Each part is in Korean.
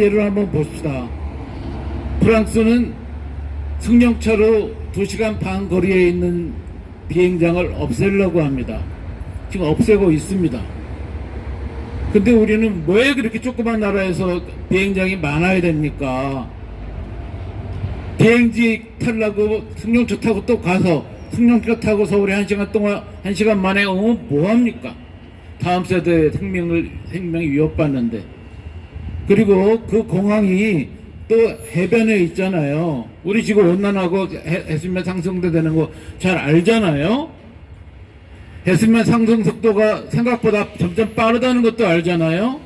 예를 한번 봅시다. 프랑스는 승용차로 2시간 반 거리에 있는 비행장을 없애려고 합니다. 지금 없애고 있습니다. 근데 우리는 왜 그렇게 조그만 나라에서 비행장이 많아야 됩니까? 비행기 타려고 승용차 타고 또 가서 승용차 타고 서울에 한 시간 동안 한 시간 만에 오면 뭐 합니까? 다음 세대의 생명을 생명이 위협받는데 그리고 그 공항이 또 해변에 있잖아요. 우리 지금 온난하고 해- 해수면 상승도 되는 거 잘 알잖아요. 해수면 상승 속도가 생각보다 점점 빠르다는 것도 알잖아요.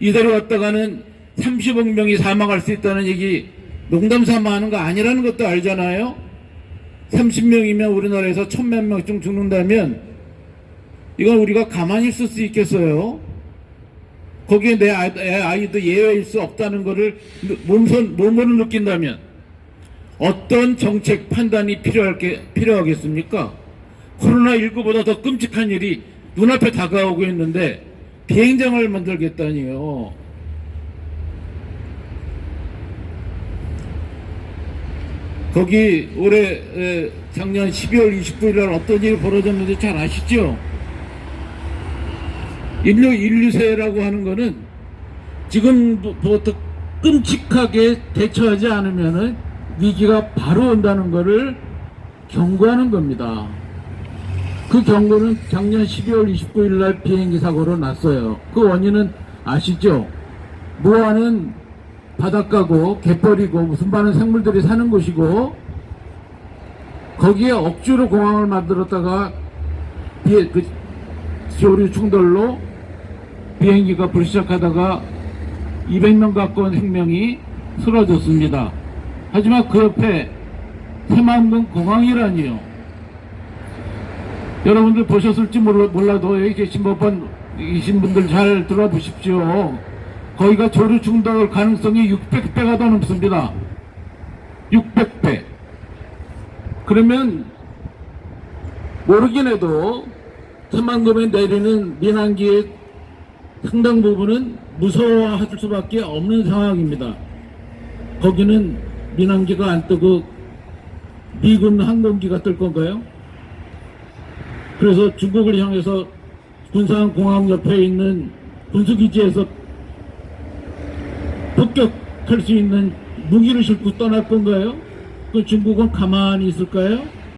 이대로 갔다가는 30억 명이 사망할 수 있다는 얘기 농담 삼아 하는 거 아니라는 것도 알잖아요. 30명이면 우리나라에서 천몇 명쯤 죽는다면 이건 우리가 가만히 있을 수 있겠어요? 거기에 내 아이- 애 아이 도 예외일 수 없다는 것을 몸으로 느낀다면 어떤 정책 판단이 필요할 게, 필요하겠습니까? 코로나19보다 더 끔찍한 일이 눈앞에 다가오고 있는데 비행장을 만들겠다니요. 거기 올해 에, 작년 12월 29일 날 어떤 일이 벌어졌는지 잘 아시죠? 인류 인류세라고 하는 거는 지금부터 끔찍하게 대처하지 않으면은 위기가 바로 온다는 것을 경고하는 겁니다. 그 경고는 작년 12월 29일 날 비행기 사고로 났어요. 그 원인은 아시죠? 무한은 바닷가고 갯벌이고 무슨 많은 생물들이 사는 곳이고 거기에 억지로 공항을 만들었다가 비에 그 조류 충돌로 비행기가 불시착하다가 200명 가까운 생명이 쓰러졌습니다. 하지만 그 옆에 새만금 공항이라니요. 여러분들 보셨을지 몰라- 몰라도 여기 계신 법한 이신 분들 잘 들어보십시오. 거기가 조류 충돌 가능성이 600배가 더 넘습니다. 600배. 그러면 모르긴 해도 천만금에 내리는 민항기의 상당 부분은 무서워할 수밖에 없는 상황입니다. 거기는 민항기가 안 뜨고 미군 항공기가 뜰 건가요? 그래서 중국을 향해서 군산 공항 옆에 있는 군수기지에서 폭격할 수 있는 무기를 싣고 떠날 건가요? 그 중국은 가만히 있을까요?